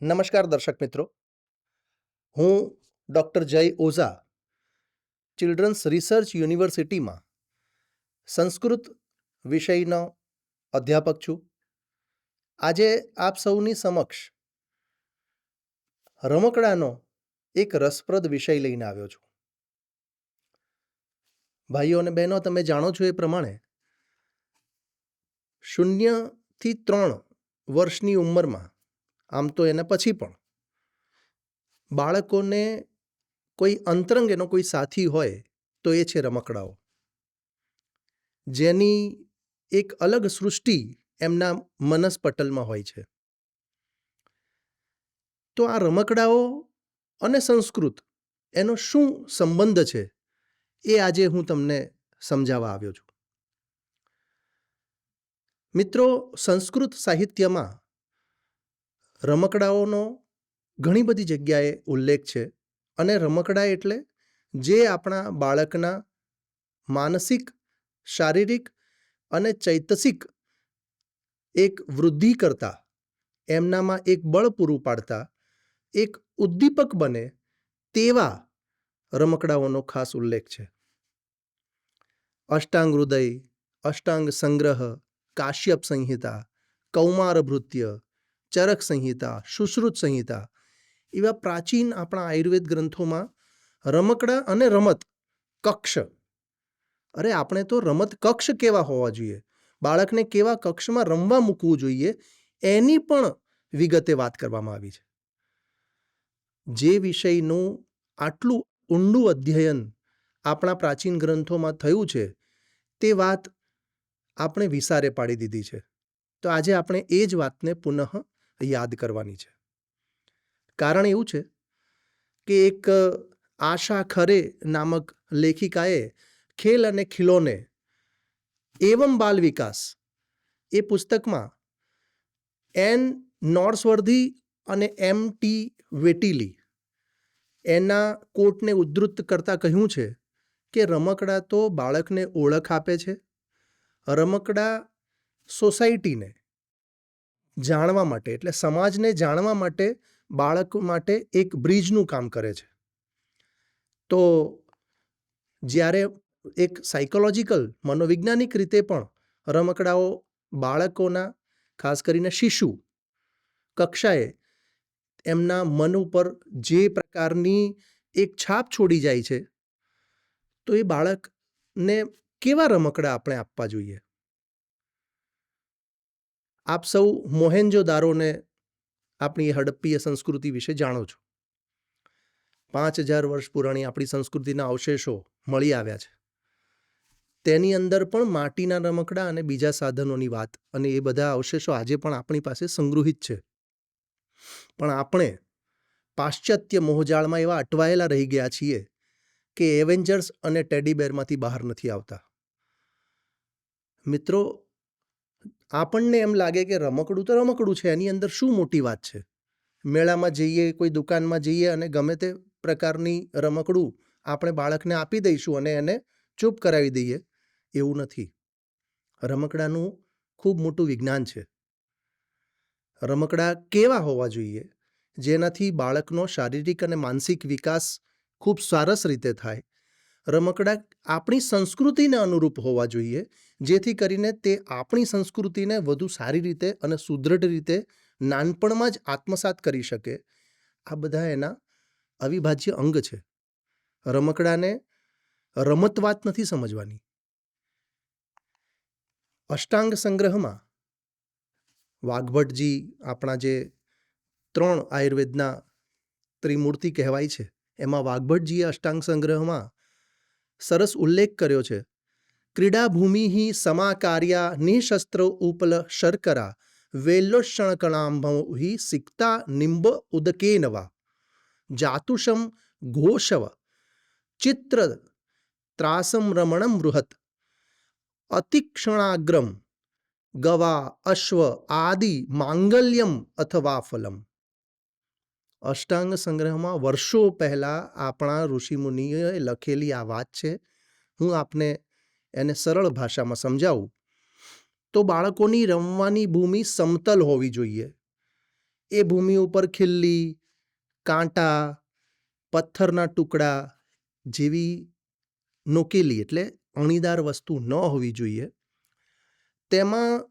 નમસ્કાર દર્શક મિત્રો. હું ડૉક્ટર જય ઓઝા, ચિલ્ડ્રન્સ રિસર્ચ યુનિવર્સિટીમાં સંસ્કૃત વિષયનો અધ્યાપક છું. આજે આપ સૌની સમક્ષ રમકડાનો એક રસપ્રદ વિષય લઈને આવ્યો છું. ભાઈઓ અને બહેનો, તમે જાણો છો એ પ્રમાણે શૂન્યથી ત્રણ વર્ષની ઉંમરમાં આમ તો એના પછી પણ. બાળકોને કોઈ અંતરંગ એનો કોઈ સાથી હોય તો એ છે રમકડાઓ. જેની એક અલગ સૃષ્ટિ એમના મનસપટલમાં હોય છે. તો આ રમકડાઓ અને સંસ્કૃત એનો શું સંબંધ છે એ આજે હું તમને સમજાવવા આવ્યો છું. મિત્રો, સંસ્કૃત સાહિત્યમાં રમકડાઓનો ઘણી બધી જગ્યાએ ઉલ્લેખ છે અને રમકડા એટલે જે આપણા બાળકના માનસિક, શારીરિક અને ચૈતસિક એક વૃદ્ધિ કરતા, એમનામાં એક બળ પૂરું પાડતા, એક ઉદ્દીપક બને તેવા રમકડાઓનો ખાસ ઉલ્લેખ છે. અષ્ટાંગ હૃદય, અષ્ટાંગ સંગ્રહ, કાશ્યપ સંહિતા, કૌમાર ભૃત્ય ચરક સંહિતા, સુશ્રુત સંહિતા એવા પ્રાચીન આપણા આયુર્વેદ ગ્રંથોમાં રમકડા અને રમત કક્ષ. અરે, આપણે તો રમત કક્ષ કેવા હોવા જોઈએ? બાળકને કેવા કક્ષમાં રમવા મૂકવું જોઈએ? એની પણ વિગતે વાત કરવામાં આવી છે. જે વિષયનું આટલું ઊંડું અધ્યયન આપણા પ્રાચીન ગ્રંથોમાં થયું છે, તે વાત આપણે વિસારે પાડી દીધી છે. તો આજે આપણે એ જ વાતને પુનઃ યાદ કરવાની છે. કારણ એવું છે કે એક આશા ખરે નામક લેખિકાએ ખેલ અને ખિલોને એવમ બાલ વિકાસ એ પુસ્તકમાં એન નોર્સવર્ધી અને એમ ટી વેટીલી એના કોટને ઉદ્ધૃત કરતાં કહ્યું છે કે રમકડા તો બાળકને ઓળખ આપે છે, રમકડા સોસાયટીને જાણવા માટે, એટલે સમાજને જાણવા માટે, બાળક માટે એક બ્રિજનું કામ કરે છે. તો જ્યારે એક સાયકોલોજીકલ મનોવૈજ્ઞાનિક રીતે પણ રમકડાઓ બાળકોના, ખાસ કરીને શિશુ કક્ષાએ એમના મન ઉપર જે પ્રકારની એક છાપ છોડી જાય છે, તો એ બાળકને કેવા રમકડા આપણે આપવા જોઈએ? આપ સૌ મોહેન્જો દારોને આપણી હડપ્પીય સંસ્કૃતિ વિશે જાણો છો. પાંચ હજાર વર્ષ પુરાણી આપણી સંસ્કૃતિના અવશેષો મળી આવ્યા છે. તેની અંદર પણ માટીના રમકડા અને બીજા સાધનોની વાત અને એ બધા અવશેષો આજે પણ આપણી પાસે સંગૃહિત છે. પણ આપણે પાશ્ચાત્ય મોહજાળમાં એવા અટવાયેલા રહી ગયા છીએ કે એવેન્જર્સ અને ટેડીબેરમાંથી બહાર નથી આવતા. મિત્રો આપણને એમ લાગે કે રમકડું તો રમકડું છે, એની અંદર શું મોટી વાત છે? મેળામાં જઈએ, કોઈ દુકાનમાં જઈએ અને ગમે તે પ્રકારની રમકડું આપણે બાળકને આપી દઈશું અને એને ચૂપ કરાવી દઈએ, એવું નથી. રમકડાનું ખૂબ મોટું વિજ્ઞાન છે. રમકડા કેવા હોવા જોઈએ? જેનાથી બાળકનો શારીરિક અને માનસિક વિકાસ ખૂબ સરસ રીતે થાય. રમકડા આપણી સંસ્કૃતિને અનુરૂપ હોવા જોઈએ, જેથી કરીને તે આપણી સંસ્કૃતિને વધુ સારી રીતે અને સુદૃઢ રીતે નાનપણમાં જ આત્મસાત કરી શકે. આ બધા એના અવિભાજ્ય અંગ છે. રમકડાને રમત વાત નથી સમજવાની. અષ્ટાંગ સંગ્રહમાં વાઘભટ્ટજી આપણા જે ત્રણ આયુર્વેદના ત્રિમૂર્તિ કહેવાય છે, એમાં વાઘભટ્ટજીએ અષ્ટાંગ સંગ્રહમાં સરસ ઉલ્લેખ કર્યો છે. ક્રીડાભૂમિ સમાકાર્યા નિઃશસ્ત્ર ઉપલ શર્કરા વેલ્લોષણકણાંભ સિક્તા નિંબ ઉદકેનવા. જાતુષમ ઘોષવ, ચિત્ર ત્રાસમ રમણમ બૃહત, અતિક્ષણાગ્રમ, ગવા અશ્વ આદિ માંગલ્યમ અથવા ફલમ. અષ્ટાંગ સંગ્રહમાં વર્ષો પહેલાં આપણા ઋષિમુનિએ લખેલી આ વાત છે. હું આપને એને સરળ ભાષામાં સમજાવું. તો બાળકોની રમવાની ભૂમિ સમતલ હોવી જોઈએ. એ ભૂમિ ઉપર ખીલ્લી, કાંટા, પથ્થરના ટુકડા જેવી નોકેલી એટલે અણીદાર વસ્તુ ન હોવી જોઈએ. તેમાં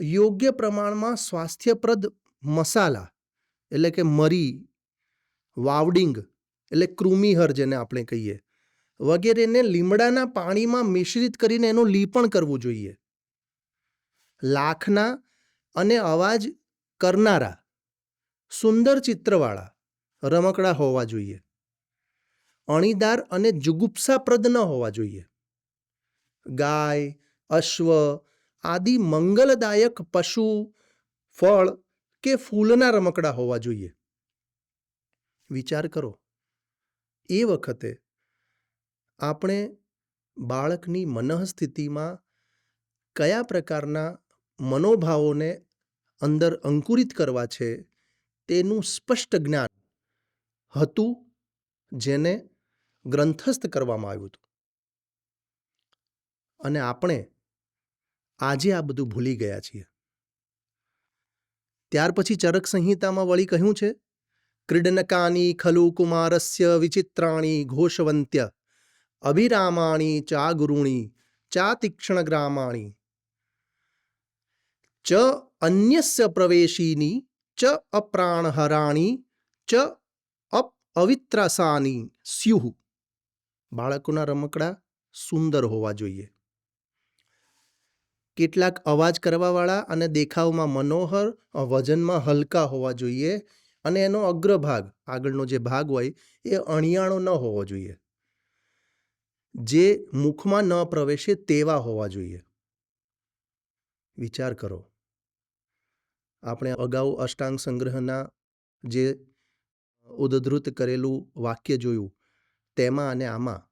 યોગ્ય પ્રમાણમાં સ્વાસ્થ્યપ્રદ મસાલા એટલે કે મરી વાવડિંગ, એટલે કૃમિહર જેને આપણે કહીએ, વગેરેને લીમડાના પાણીમાં મિશ્રિત કરીને એનું લીપણ કરવું જોઈએ. લાખના અને અવાજ કરનારા, સુંદર ચિત્રવાળા રમકડા હોવા જોઈએ. અણીદાર અને જુગુપ્સાપ્રદ ન હોવા જોઈએ. ગાય, અશ્વ આદિ મંગલદાયક પશુ, ફળ કે ફૂલના રમકડા હોવા જોઈએ. વિચાર કરો. એ વખતે આપણે બાળકની મનઃસ્થિતિમાં કયા પ્રકારના મનોભાવોને અંદર અંકુરિત કરવા છે તેનું સ્પષ્ટ જ્ઞાન હતું જેને ગ્રંથસ્થ કરવામાં આવ્યું હતું. અને આપણે આજે આ બધું ભૂલી ગયા છીએ. ત્યાર પછી ચરક સંહિતામાં વળી કહ્યું છે ક્રીડનકાની ખલુ કુમારસ્ય વિચિત્રાણી ઘોષવંત્ય અભિરામાણી ચા ગુરુણી ચા તીક્ષ્ણગ્રામાણી ચ અન્યસ્ય પ્રવેશીની ચ અપ્રાણહરાણી ચ અપ અવિત્રાસાની સ્યુહ બાળકોના રમકડા સુંદર હોવા જોઈએ કેટલાક અવાજ કરવાવાળા અને દેખાવમાં મનોહર વજનમાં હલકા હોવા જોઈએ અને એનો અગ્રભાગ, આગળનો જે ભાગ હોય, એ અણિયાળો ન હોવો જોઈએ. જે મુખમાં ન પ્રવેશે તેવા હોવા જોઈએ. વિચાર કરો. આપણે અગાઉ અષ્ટાંગ સંગ્રહના જે ઉદ્ધૃત કરેલું વાક્ય જોયું, તેમાં અને આમાં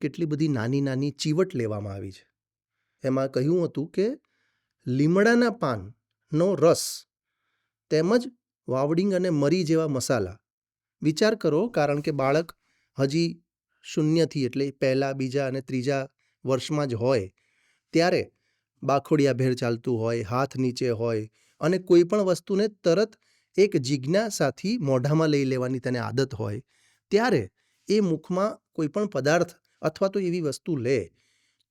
કેટલી બધી નાની નાની ચીવટ લેવામાં આવી છે. એમાં કહ્યું હતું કે, લીમડાના પાનનો રસ તેમજ વાવડિંગ અને મરી જેવા મસાલા. વિચાર કરો, કારણ કે બાળક હજી શૂન્યથી એટલે પહેલાં, બીજા અને ત્રીજા વર્ષમાં જ હોય, ત્યારે બાખોડિયા ભેર ચાલતું હોય, હાથ નીચે હોય અને કોઈ પણ વસ્તુને તરત એક જિજ્ઞાસાથી મોઢામાં લઈ લેવાની તેને આદત હોય, ત્યારે એ મુખમાં કોઈ પણ પદાર્થ અથવા તો એવી વસ્તુ લે,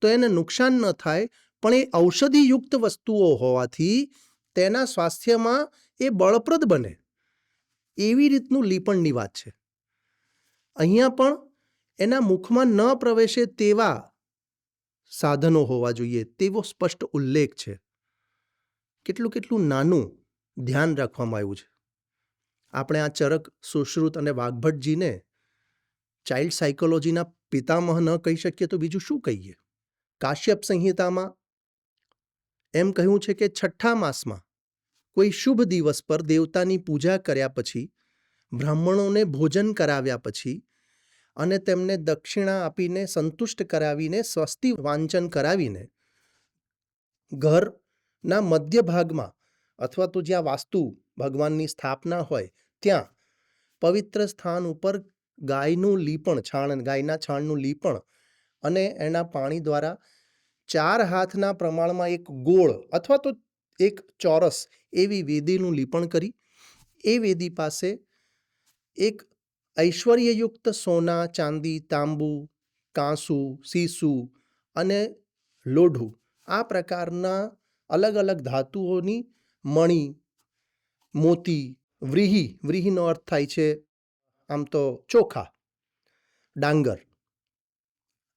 તો એને નુકસાન ન થાય, પણ એ ઔષધિયુક્ત વસ્તુઓ હોવાથી તેના સ્વાસ્થ્યમાં એ બળપ્રદ બને. એવી રીતનું લીપણની વાત છે. અહીંયા પણ એના મુખમાં ન પ્રવેશે તેવા સાધનો હોવા જોઈએ, તેવો સ્પષ્ટ ઉલ્લેખ છે. કેટલું કેટલું નાનું ધ્યાન રાખવામાં આવ્યું છે. આપણે આ ચરક, સુશ્રુત અને વાઘભટ્ટજીને ચાઇલ્ડ સાયકોલોજીના પિતામહ ન કહી શકીએ તો બીજું શું કહીએ? કાશ્યપ સંહિતામાં એમ કહ્યું છે કે છઠ્ઠા માસમાં કોઈ શુભ દિવસ પર દેવતાની પૂજા કર્યા પછી, બ્રાહ્મણોને ભોજન કરાવ્યા પછી અને તેમને દક્ષિણા આપીને સંતુષ્ટ કરાવીને સ્વસ્તિ વાંચન કરાવીને ઘરના મધ્ય ભાગમાં અથવા તો જ્યાં વાસ્તુ ભગવાનની સ્થાપના હોય ત્યાં પવિત્ર સ્થાન ઉપર ગાયનું લીપણ, છાણ, ગાયના છાણનું લીપણ અને એના પાણી દ્વારા ચાર હાથના પ્રમાણમાં એક ગોળ અથવા તો એક ચોરસ એવી વેદીનું લીપણ કરી, એ વેદી પાસે એક ઐશ્વર્યયુક્ત સોના, ચાંદી, તાંબુ, કાંસુ, સીસુ અને લોઢું આ પ્રકારના અલગ અલગ ધાતુઓની મણી, મોતી, વ્રીહી, વ્રીહીનો અર્થ થાય છે આમ તો ચોખા, ડાંગર.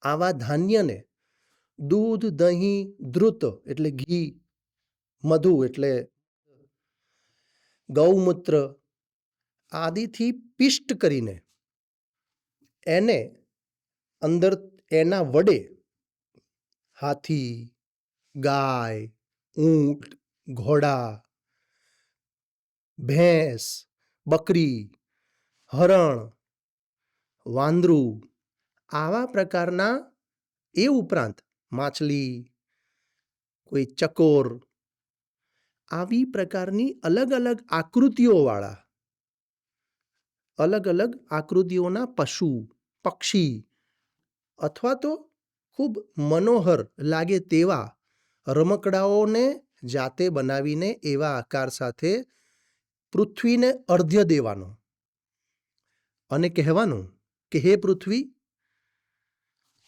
આવા ધાન્યને દૂધ, દહીં, ધ્રુત એટલે ઘી, મધુ એટલે ગૌમૂત્ર આદિથી પિષ્ટ કરીને એને અંદર એના વડે હાથી, ગાય, ઊંટ, ઘોડા, ભેંસ, બકરી, હરણ, વાંદરું આવા પ્રકારના એ ઉપરાંત માછલી, કોઈ ચકોર, આવી પ્રકારની અલગ અલગ આકૃતિઓવાળા અલગ અલગ આકૃતિઓના પશુ, પક્ષી અથવા તો ખૂબ મનોહર લાગે તેવા રમકડાઓને જાતે બનાવીને એવા આકાર સાથે પૃથ્વીને અર્ધ્ય દેવાનો. અને કહેવાનું કે, હે પૃથ્વી,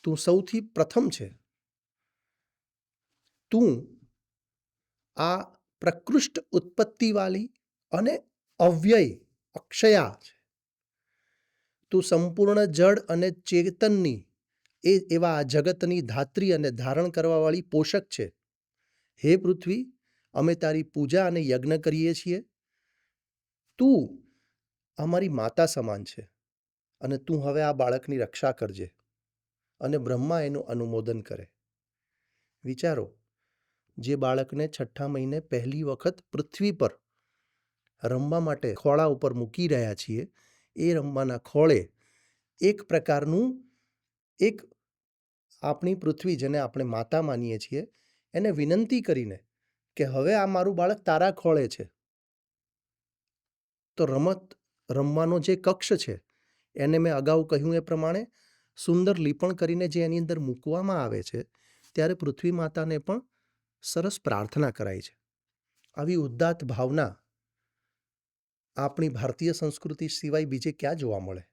તું સૌથી પ્રથમ છે. તું આ પ્રકૃષ્ટ ઉત્પત્તિવાળી અને અવ્યય અક્ષયા છે. તું સંપૂર્ણ જડ અને ચેતનની એ એવા જગતની ધાત્રી અને ધારણ કરવાવાળી પોષક છે. હે પૃથ્વી, અમે તારી પૂજા અને યજ્ઞ કરીએ છીએ. તું અમારી માતા સમાન છે અને તું હવે આ બાળકની રક્ષા કરજે અને બ્રહ્મા એનું અનુમોદન કરે. વિચારો જે બાળકને છઠ્ઠા મહિને પહેલી વખત પૃથ્વી પર રમવા માટે ખોળા ઉપર મૂકી રહ્યા છીએ, એ રમવાના ખોળે એક પ્રકારનું એક આપણી પૃથ્વી જેને આપણે માતા માનીએ છીએ, એને વિનંતી કરીને કે હવે આ મારું બાળક તારા ખોળે છે. તો રમત રમવાનો જે કક્ષ છે, એને મેં અગાઉ કહ્યું એ પ્રમાણે સુંદર લીપણ કરીને જે એની અંદર મૂકવામાં આવે છે, ત્યારે પૃથ્વી માતાને પણ સરસ પ્રાર્થના કરાય છે. આવી ઉદ્દાત ભાવના આપણી ભારતીય સંસ્કૃતિ સિવાય બીજે ક્યાં જોવા મળે?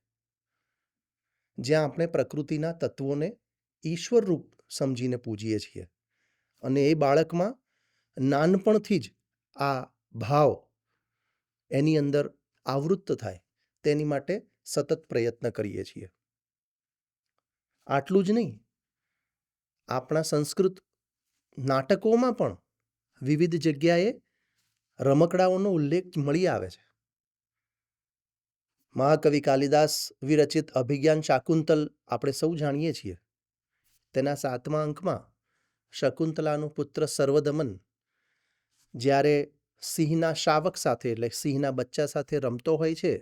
જ્યાં આપણે પ્રકૃતિના તત્વોને ઈશ્વર રૂપ સમજીને પૂજીએ છીએ. અને એ બાળકમાં નાનપણથી જ આ ભાવ એની અંદર આવૃત્ત થાય, તેની માટે સતત પ્રયત્ન કરીએ છીએ. આટલું જ નહીં. આપણા સંસ્કૃત નાટકોમાં પણ વિવિધ જગ્યાએ રમકડાઓનો ઉલ્લેખ મળી આવે છે. મહાકવિ કાલિદાસ વિરચિત અભિજ્ઞાન શાકુંતલ આપણે સૌ જાણીએ છીએ. તેના સાતમા અંકમાં શકુંતલાનું પુત્ર સર્વદમન જ્યારે સિંહના શાવક સાથે એટલે સિંહના બચ્ચા સાથે રમતો હોય છે,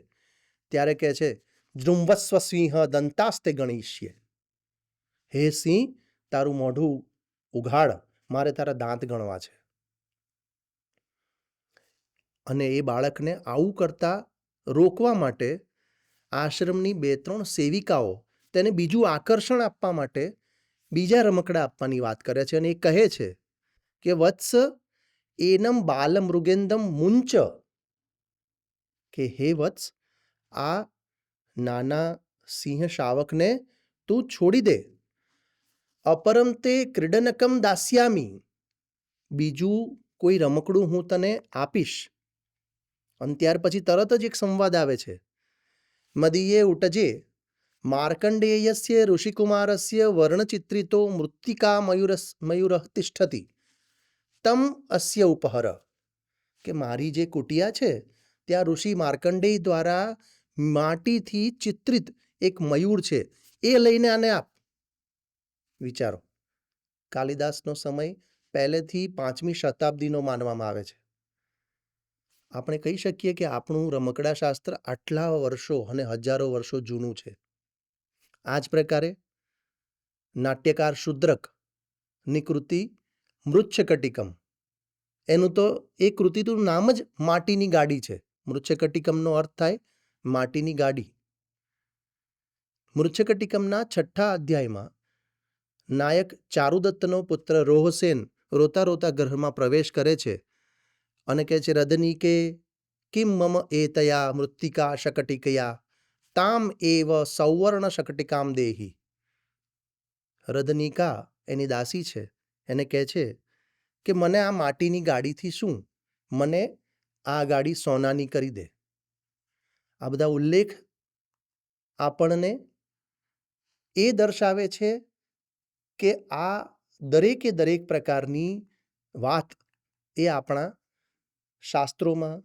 ત્યારે કહે છે જૃંભસ્વ સિંહ દંતાસ્તે ગણીષ્ય. હે સિંહ, તારું મોઢું ઉઘાડ. મારે તારા દાંત ગણવા છે. અને એ બાળકને આવું કરતા રોકવા માટે આશ્રમની બે ત્રણ સેવિકાઓ તેને બીજું આકર્ષણ આપવા માટે બીજા રમકડા આપવાની વાત કરે છે અને એ કહે છે કે, વત્સ એનમ બાલ મૃગેન્દમ મુંચ. કે, હે વત્સ, આ નાના સિંહ શાવકને તું છોડી દે. અપરમ તે ક્રીડનકમ દાસ્યામી. બીજું કોઈ રમકડું હું તને આપીશ. અને ત્યાર પછી તરત જ એક સંવાદ આવે છે. મદીયે ઉટજે, માર્કંડેયસ્ય ઋષિકુમારસ્ય વર્ણચિત્રિતો મૃત્તિકા મયુરસ, મયુર તિષ્ઠતિ. તમ અસ્ય ઉપહર. કે મારી જે કુટિયા છે, ત્યાં ઋષિ માર્કંડેય દ્વારા માટીથી ચિત્રિત એક મયુર છે. એ લઈને આને આપ વિચારો. કાલિદાસનો સમય પહેલેથી પાંચમી શતાબ્દીનો માનવામાં આવે છે. આપણે કહી શકીએ કે આપણું રમકડા શાસ્ત્ર આટલા વર્ષો અને હજારો વર્ષો જૂનું છે. આ જ પ્રકારે નાટ્યકાર શુદ્રક, ની કૃતિ મૃચ્છકટિકમ. એનું તો એ કૃતિનું નામ જ માટીની ગાડી છે. મૃચ્છકટિકમનો અર્થ થાય માટીની ગાડી. મૃચ્છકટિકમના છઠ્ઠા અધ્યાયમાં નાયક ચારુદત્તનો પુત્ર રોહસેન રોતા રોતા ગૃહમાં પ્રવેશ કરે છે અને કહે છે, રદની કે કિમ મમ એતયા મૃત્તિકા શકટિકયા? તામ એવ સૌવર્ણ શકટિકામ દેહી. રદનિકા એની દાસી છે. એને કહે છે કે, મને આ માટીની ગાડીથી શું? મને આ ગાડી સોનાની કરી દે. આ બધા ઉલ્લેખ આપણને એ દર્શાવે છે કે આ દરેકે દરેક પ્રકારની વાત એ આપણા શાસ્ત્રોમાં,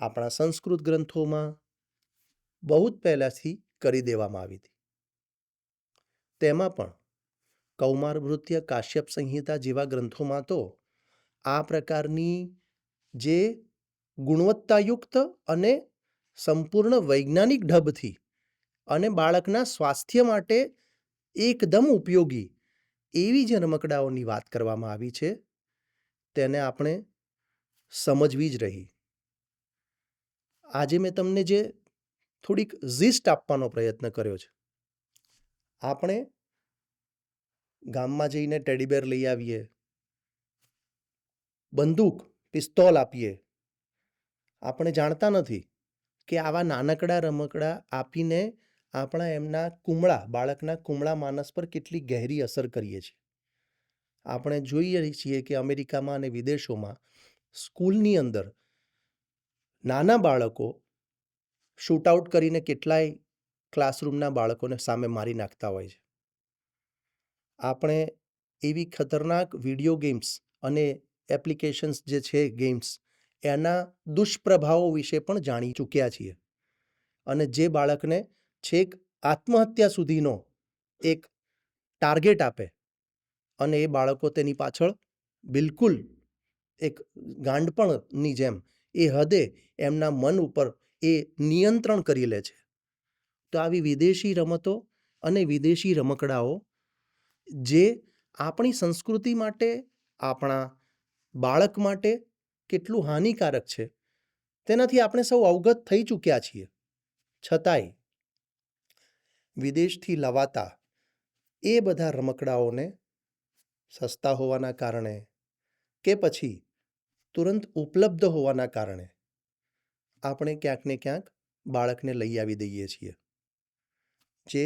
આપણા સંસ્કૃત ગ્રંથોમાં બહુ જ પહેલાંથી કરી દેવામાં આવી હતી. તેમાં પણ કૌમાર ભૃત્ય કાશ્યપ સંહિતા જેવા ગ્રંથોમાં તો આ પ્રકારની જે ગુણવત્તાયુક્ત અને સંપૂર્ણ વૈજ્ઞાનિક ઢબથી અને બાળકના સ્વાસ્થ્ય માટે એકદમ ઉપયોગી એવી જે રમકડાઓની વાત કરવામાં આવી છે, તેને આપણે સમજવી જ રહી. આજે મેં તમને જે થોડીક ઝિસ્ટ આપવાનો પ્રયત્ન કર્યો છે, આપણે ગામમાં જઈને ટેડીબેર લઈ આવીએ, બંદૂક, પિસ્તોલ આપીએ, આપણે જાણતા નથી કે આવા નાનકડા રમકડા આપીને આપણા એમના કુમળા, બાળકના કુમળા માનસ પર કેટલી ગહેરી અસર કરીએ છીએ. આપણે જોઈએ છીએ કે અમેરિકામાં અને વિદેશોમાં સ્કૂલની અંદર નાના બાળકો શૂટઆઉટ કરીને કેટલાય ક્લાસરૂમના બાળકોને સામે મારી નાખતા હોય છે. આપણે એવી ખતરનાક વીડિયો ગેમ્સ અને એપ્લિકેશન્સ જે છે ગેમ્સ, એના દુષ્પ્રભાવો વિશે પણ જાણી ચૂક્યા છીએ. અને જે બાળકને છેક આત્મહત્યા સુધીનો એક ટાર્ગેટ આપે અને એ બાળકો તેની પાછળ બિલકુલ એક ગાંડપણની જેમ એ હદે એમના મન ઉપર એ નિયંત્રણ કરી લે છે. તો આવી વિદેશી રમતો અને વિદેશી રમકડાઓ જે આપણી સંસ્કૃતિ માટે, આપણા બાળક માટે કેટલું હાનિકારક છે, તેનાથી આપણે સૌ અવગત થઈ ચૂક્યા છીએ. છતાંય વિદેશથી લવાતા એ બધા રમકડાઓને સસ્તા હોવાના કારણે કે પછી તુરંત ઉપલબ્ધ હોવાના કારણે આપણે ક્યાંક ને ક્યાંક બાળકને લઈ આવી દઈએ છીએ, જે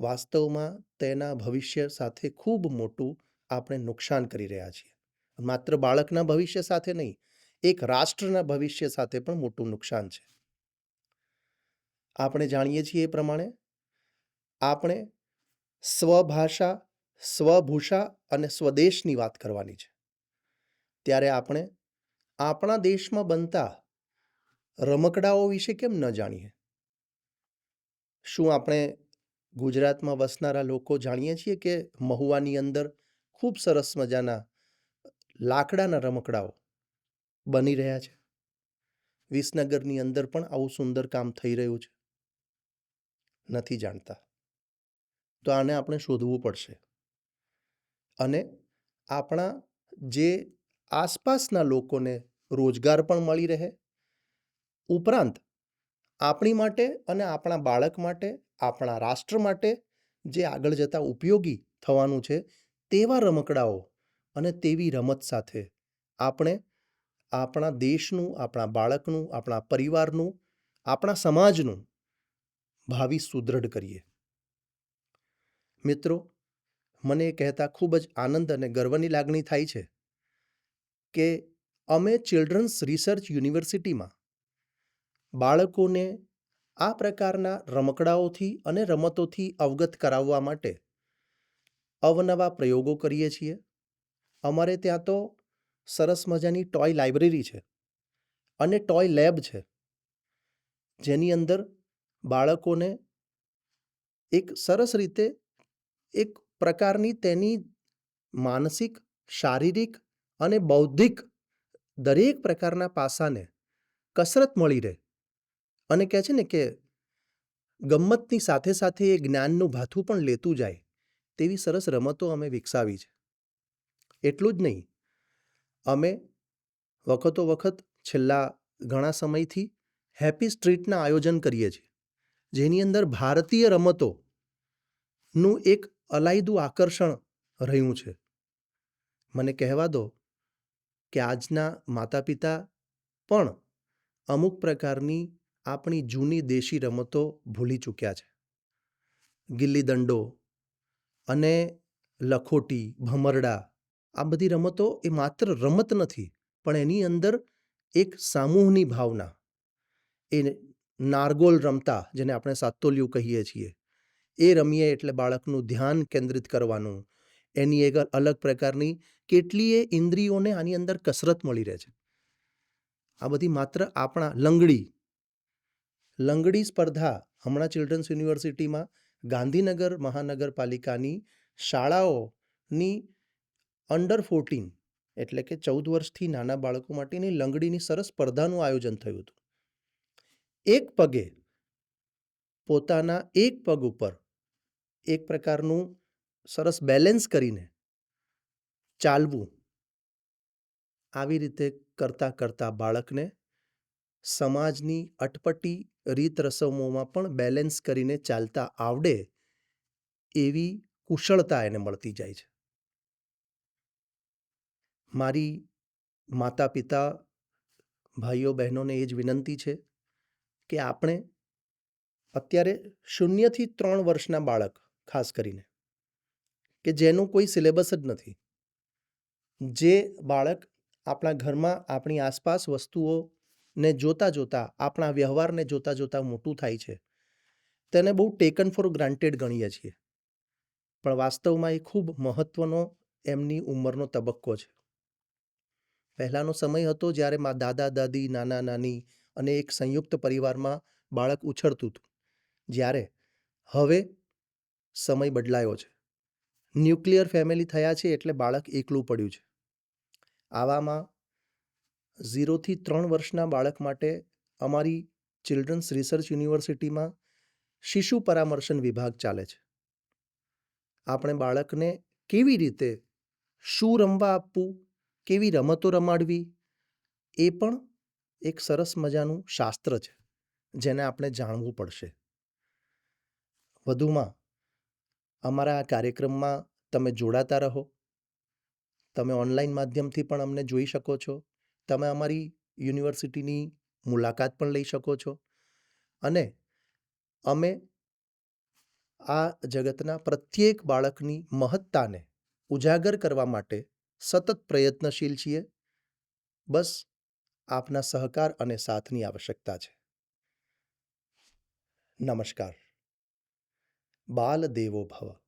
વાસ્તવમાં તેના ભવિષ્ય સાથે ખૂબ મોટું આપણે નુકસાન કરી રહ્યા છીએ. માત્ર બાળકના ભવિષ્ય સાથે નહીં, એક રાષ્ટ્રના ભવિષ્ય સાથે પણ મોટું નુકસાન છે. આપણે જાણીએ છીએ એ પ્રમાણે આપણે સ્વભાષા, સ્વભૂષા અને સ્વદેશની વાત કરવાની છે. ત્યારે આપણે આપણા દેશમાં બનતા રમકડાઓ વિશે કેમ ન જાણીએ? શું આપણે ગુજરાતમાં વસનારા લોકો જાણીએ છીએ કે મહુવાની અંદર ખૂબ સરસ મજાના લાકડાના રમકડાઓ બની રહ્યા છે? વિસનગરની અંદર પણ આવું સુંદર કામ થઈ રહ્યું છે. નથી જાણતા. તો આને આપણે શોધવું પડશે. અને આપણા જે આસપાસના લોકોને રોજગાર પણ મળી રહે. ઉપરાંત આપણી માટે અને આપણા બાળક માટે, આપણા રાષ્ટ્ર માટે જે આગળ જતાં ઉપયોગી થવાનું છે તેવા રમકડાઓ અને તેવી રમત સાથે આપણે આપણા દેશનું, આપણા બાળકનું, આપણા પરિવારનું, આપણા સમાજનું ભાવિ સુદૃઢ કરીએ. મિત્રો, મને એ કહેતા ખૂબ જ આનંદ અને ગર્વની લાગણી થાય છે કે અમે ચિલ્ડ્રન્સ રિસર્ચ યુનિવર્સિટીમાં બાળકોને આ પ્રકારના રમકડાઓથી અને રમતોથી અવગત કરાવવા માટે અવનવા પ્રયોગો કરીએ છીએ. અમારે ત્યાં તો સરસ મજાની ટોય લાઇબ્રેરી છે અને ટોય લેબ છે. જેની અંદર બાળકોને એક સરસ રીતે એક પ્રકારની તેની માનસિક, શારીરિક અને બૌદ્ધિક દરેક પ્રકારના પાસાને કસરત મળી રહે. અને કહે છે ને કે ગમ્મતની સાથે સાથે એ જ્ઞાનનું ભાથું પણ લેતું જાય તેવી સરસ રમતો અમે વિકસાવી છે. એટલું જ નહીં, અમે વખતો વખત છેલ્લા ઘણા સમયથી હેપી સ્ટ્રીટના આયોજન કરીએ છીએ, જેની અંદર ભારતીય રમતોનું એક અલાયદું આકર્ષણ રહ્યું છે. મને કહેવા દો કે આજના માતા પિતા પણ અમુક પ્રકારની આપણી જૂની દેશી રમતો ભૂલી ચૂક્યા છે. ગિલ્લી દંડો અને લખોટી, ભમરડા, આ બધી રમતો એ માત્ર રમત નથી, પણ એની અંદર એક સામૂહની ભાવના. એ નારગોલ રમતા, જેને આપણે સાતોલિયું કહીએ છીએ એ રમીએ એટલે બાળકનું ધ્યાન કેન્દ્રિત કરવાનું. એની એક અલગ પ્રકારની કેટલીય ઇન્દ્રિયોને આની અંદર કસરત મળી રહે છે. આ બધી માત્ર આપણા લંગડી લંગડી સ્પર્ધા હમણાં ચિલ્ડ્રન્સ યુનિવર્સિટીમાં ગાંધીનગર મહાનગરપાલિકાની શાળાઓની અંડર ફોર્ટીન એટલે કે ચૌદ વર્ષથી નાના બાળકો માટેની લંગડીની સરસ સ્પર્ધાનું આયોજન થયું હતું. એક પગે પોતાના એક પગ ઉપર એક પ્રકારનું સરસ બેલેન્સ કરીને ચાલવું. આવી રીતે કરતાં કરતાં બાળકને સમાજની અટપટી રીત રસમોમાં પણ બેલેન્સ કરીને ચાલતા આવડે એવી કુશળતા એને મળતી જાય છે. મારી માતા પિતા ભાઈઓ બહેનોને એ જ વિનંતી છે કે આપણે અત્યારે શૂન્યથી ત્રણ વર્ષના બાળક ખાસ કરીને, કે જેનું કોઈ સિલેબસ જ નથી. જે બાળક આપણા ઘરમાં આપણી આસપાસ વસ્તુઓને જોતાં જોતાં, આપણા વ્યવહારને જોતાં જોતાં મોટું થાય છે, તેને બહુ ટેકન ફોર ગ્રાન્ટેડ ગણીએ છીએ. પણ વાસ્તવમાં એ ખૂબ મહત્ત્વનો એમની ઉંમરનો તબક્કો છે. પહેલાંનો સમય હતો જ્યારે મા દાદા, દાદી, નાના, નાની અને એક સંયુક્ત પરિવારમાં બાળક ઉછળતું હતું. જ્યારે હવે સમય બદલાયો છે. ન્યુક્લિયર ફેમિલી થયા છે એટલે બાળક એકલું પડ્યું છે. આવામાં ઝીરોથી ત્રણ વર્ષના બાળક માટે અમારી ચિલ્ડ્રન્સ રિસર્ચ યુનિવર્સિટીમાં શિશુ પરામર્શન વિભાગ ચાલે છે. આપણે બાળકને કેવી રીતે શું રમવા આપવું, કેવી રમતો રમાડવી, એ પણ એક સરસ મજાનું શાસ્ત્ર છે, જેને આપણે જાણવું પડશે. વધુમાં અમારા આ કાર્યક્રમમાં તમે જોડાતા રહો. તમે ઓનલાઈન માધ્યમથી પણ અમને જોઈ શકો છો. તમે અમારી યુનિવર્સિટીની મુલાકાત પણ લઈ શકો છો. અને અમે આ જગતના પ્રત્યેક બાળકની મહત્તાને ઉજાગર કરવા માટે સતત પ્રયત્નશીલ છીએ. બસ આપના સહકાર અને સાથની આવશ્યકતા છે. નમસ્કાર. બાલ દેવો ભવ